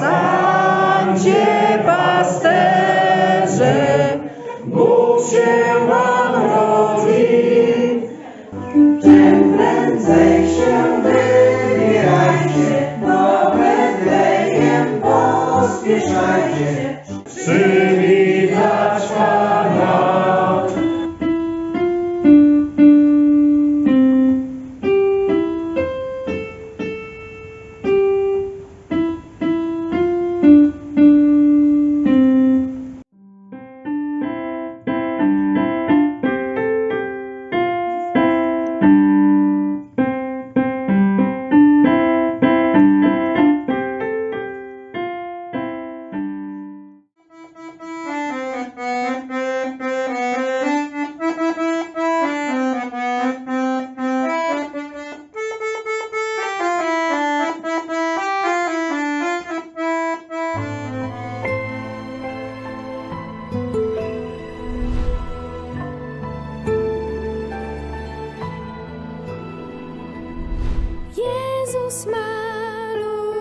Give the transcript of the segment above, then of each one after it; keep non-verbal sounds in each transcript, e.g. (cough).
Stańcie pasterze, Bóg się wam rodzi. Czym prędzej się wybierajcie, do Betlejem pospieszajcie. Malusieńki.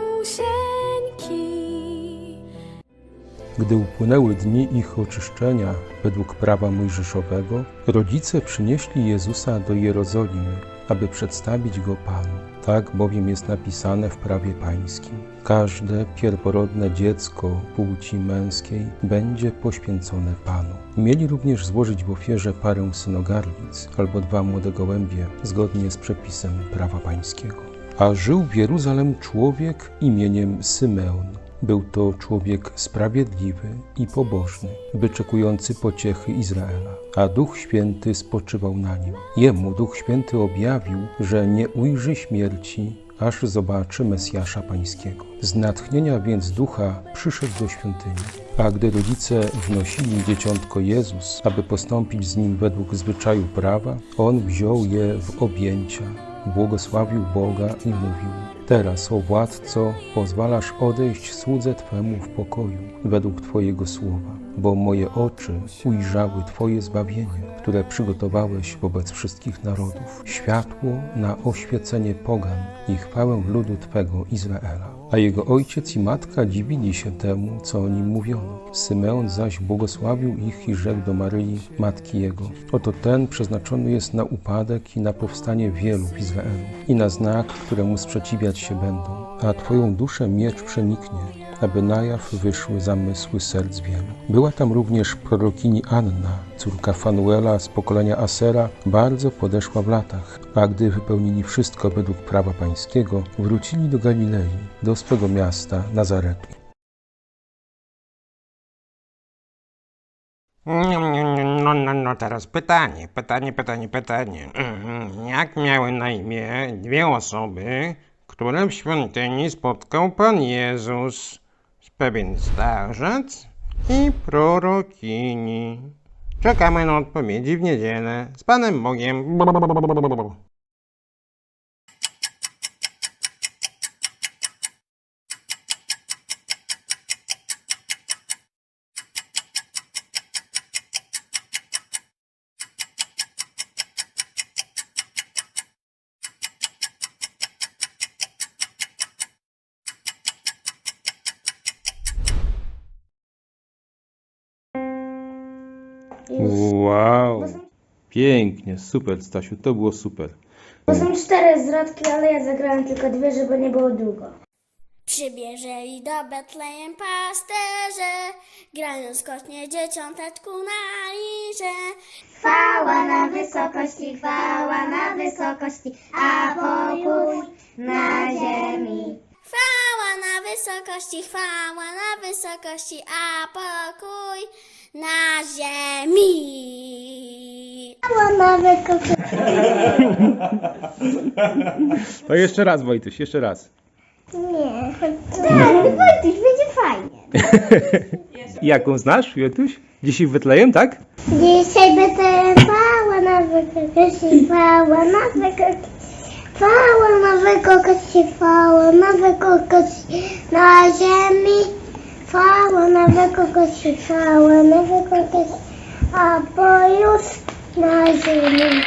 Gdy upłynęły dni ich oczyszczenia według prawa mojżeszowego, rodzice przynieśli Jezusa do Jerozolimy, aby przedstawić go Panu. Tak bowiem jest napisane w prawie pańskim. Każde pierworodne dziecko płci męskiej będzie poświęcone Panu. Mieli również złożyć w ofierze parę synogarlic albo dwa młode gołębie, zgodnie z przepisem prawa pańskiego. A żył w Jeruzalem człowiek imieniem Symeon. Był to człowiek sprawiedliwy i pobożny, wyczekujący pociechy Izraela, a Duch Święty spoczywał na nim. Jemu Duch Święty objawił, że nie ujrzy śmierci, aż zobaczy Mesjasza Pańskiego. Z natchnienia więc Ducha przyszedł do świątyni, a gdy rodzice wnosili dzieciątko Jezus, aby postąpić z nim według zwyczaju prawa, on wziął je w objęcia, błogosławił Boga i mówił: Teraz, o władco, pozwalasz odejść słudze Twemu w pokoju, według Twojego słowa, bo moje oczy ujrzały Twoje zbawienie, które przygotowałeś wobec wszystkich narodów, światło na oświecenie pogan i chwałę ludu Twego Izraela. A jego ojciec i matka dziwili się temu, co o nim mówiono. Symeon zaś błogosławił ich i rzekł do Maryi, matki jego: Oto ten przeznaczony jest na upadek i na powstanie wielu w Izraelu, i na znak, któremu sprzeciwiać się będą, a Twoją duszę miecz przeniknie, aby na jaw wyszły zamysły serc wielu. Była tam również prorokini Anna, córka Fanuela z pokolenia Asera, bardzo podeszła w latach, a gdy wypełnili wszystko według prawa pańskiego, wrócili do Galilei, do swego miasta Nazaretu. No, no, no, teraz pytanie, pytanie, pytanie, pytanie. Mhm. Jak miały na imię dwie osoby, które w świątyni spotkał Pan Jezus? Pewien starzec i prorokini. Czekamy na odpowiedzi w niedzielę. Z Panem Bogiem. Wow! Pięknie, super Stasiu, to było super. To są cztery zwrotki, ale ja zagrałem tylko dwie, żeby nie było długo. Przybierzeli do Betlejem pasterze, grają skocznie dzieciąteczku na liże. Chwała na wysokości, chwała na wysokości, a pokój na ziemi. Chwała na wysokości, chwała na wysokości, a pokój na ziemi. Wysokości. To jeszcze raz Wojtuś, jeszcze raz. Nie, tak, Wojtuś, będzie fajnie. (laughs) Jaką znasz, Wojtuś? Dzisiaj w Betlejem, tak? Dzisiaj będę chwała na wysokości. Chwała na wysokości, chwała na wysokości na ziemi. Chwała na wysokości, chwała na wysokości, a pojutrze na ziemi.